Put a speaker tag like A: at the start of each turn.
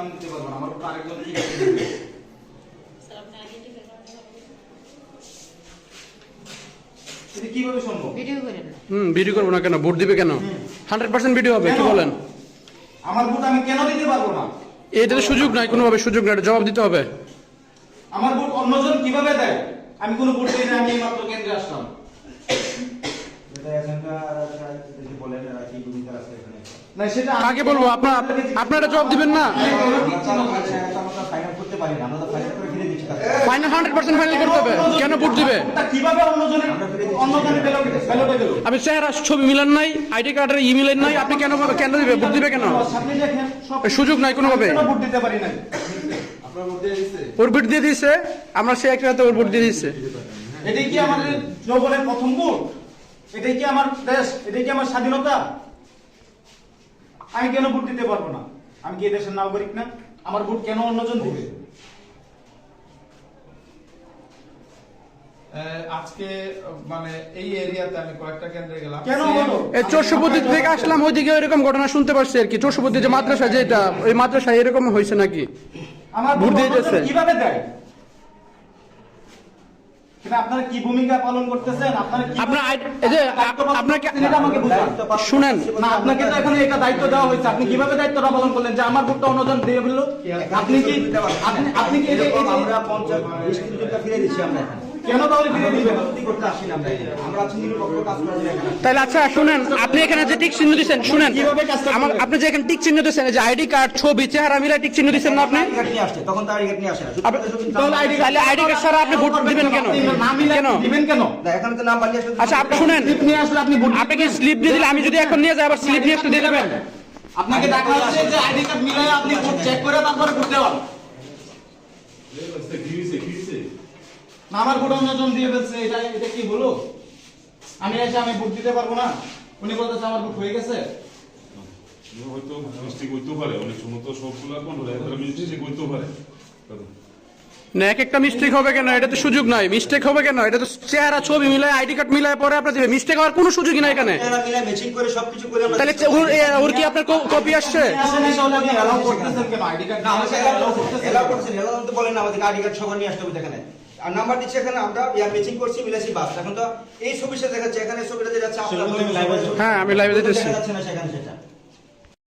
A: আমি দিতে পারব না আমার আরেকজন কি করে এটা কীভাবে সম্ভব?
B: ভিডিও করেন
C: হুম ভিডিও করব না কেন? ভোট দিবে কেন? হান্ড্রেড পার্সেন্ট ভিডিও হবে কি বলেন?
A: আমার ভোট আমি কেন দিতে পারব না?
C: সুযোগ নাই কোনোভাবে সুযোগ নাই এটা জবাব দিতে হবে।
A: আমার ভোট অন্যজন কীভাবে দেয়? আমি কোনো ভোট দিই না আমি মাত্র কেন্দ্রে আসলাম।
D: এটা এখানকার যদি বলেন এরা কি ভূমিকা আছে এখানে
A: না সেটা
C: কাকে বলব? আপনার আপনারা জবাব দিবেন না?
D: ফাইনাল
C: হান্ড্রেড পার্সেন্ট ফাইনাল করতে হবে। কেন ভোট দিবে? চেহারা ছবি মিলেন নাই আইডি কার্ডের ই মিলেন নাই আপনি কেন কেন দিবে? ভোট দিবে কেন? সুযোগ নাই কোনোভাবে। ওর ভোট দিয়ে দিয়েছে আমরা সে একটা হাতে ওর ভোট দিয়ে দিয়েছে
A: এটাই কি আমাদের যৌবনের প্রথম ভোট? এটাই কি আমার দেশ? এটাই কি আমার স্বাধীনতা? আমি কেন ভোট দিতে পারব না? আমি কি দেশের নাগরিক না? আমার ভোট কেন অন্যজন দিবে?
E: আজকে মানে এই এরিয়াতে আমি কয়েকটা কেন্দ্রে গেলাম।
A: কেন বলো
C: এই থেকে আসলাম ওইদিকে এরকম ঘটনা শুনতে পারছি আর কি। চোরসপতি যে মাদ্রাসা যেটা ওই মাদ্রাসা এরকম হয়েছে নাকি?
A: আমার
C: ভোট দিয়ে
A: কীভাবে দেয়? আপনারা কি ভূমিকা পালন করতেছেন? আপনারা কি
C: এই যে আপনাকে
A: এটা আমাকে বুঝান।
D: দায়িত্ব পালন
C: শুনেন।
A: না আপনাকে তো এখন এটা দায়িত্ব দেওয়া হয়েছে। আপনি কীভাবে দায়িত্বটা পালন করলেন? যে আমার ভোটটা অন্যজন দিয়ে আপনি কি আপনি কি
D: আমরা পঞ্চায়েত ফিরে দিচ্ছি আমরা এখানে।
A: কেন তাহলে ফিরে দিবেন?
D: রাজনীতি না আমরা এখানে। আমরা আছি নিরপেক্ষ কাজ করার
C: তাহলে আচ্ছা শুনেন আপনি এখানে যে টিক চিহ্ন দিচ্ছেন শুনেন। আমার আপনি যে এখানে টিক চিহ্ন দিচ্ছেন যে আইডি কার্ড ছবি চেহারা মিলে টিক চিহ্ন দিচ্ছেন না আপনি?
D: আইডি কার্ড নিয়ে তখন আইডি নিয়ে আসে
C: আপনি-
A: তাহলে আইডি
C: কার্ড ছাড়া আপনি ভোট দিবেন কেন? কেন?
A: দিবেন কেন?
D: এখানে তো নাম বানিয়ে আসলে
C: আচ্ছা আপনি শুনেন।
A: স্লিপ নিয়ে আসলে আপনি ভোট
C: আপনি কি স্লিপ দিয়ে দিলে আমি যদি এখন নিয়ে যাই আবার স্লিপ নিয়ে একটু দিয়ে দেবেন?
A: আপনাকে দেখা হচ্ছে যে আইডি কার্ড মিলাই আপনি ভোট চেক করে তারপরে ভোট না আমার ভোট অন্যজন দিয়ে ফেলছে এটা এটা কি বলো আমি এসে আমি ভোট দিতে পারব না? উনি বলতেছে আমার ভোট হয়ে গেছে।
F: হয়তো মিস্টেক হইতেও পারে অনেক সময় তো সবগুলো কোন মিস্টেক হইতেও পারে।
C: না এক একটা মিস্টেক হবে কেন? এটা তো সুযোগ নাই। মিস্টেক হবে কেন? এটা তো চেহারা ছবি মিলায় আইডি কার্ড মিলায় পরে আপনার দিবে। মিস্টেক হওয়ার কোনো সুযোগই নাই এখানে।
D: এরা মিলে ম্যাচিং করে সবকিছু করে আমরা
C: তাহলে ওর ওর কি আপনার কপি আসছে?
A: আইডি কার্ড
D: না আমাকে এলাও করছেন এলাও বলেন আমাদের আইডি কার্ড সবার নিয়ে আসতে হবে এখানে। আর নাম্বার দিচ্ছি এখানে আমরা ইয়া ম্যাচিং করছি মিলাইছি বাস। এখন তো এই ছবিটা দেখাচ্ছে এখানে ছবিটা
A: যেটা আছে
C: হ্যাঁ আমি লাইভে
D: দেখতেছি না সেখানে।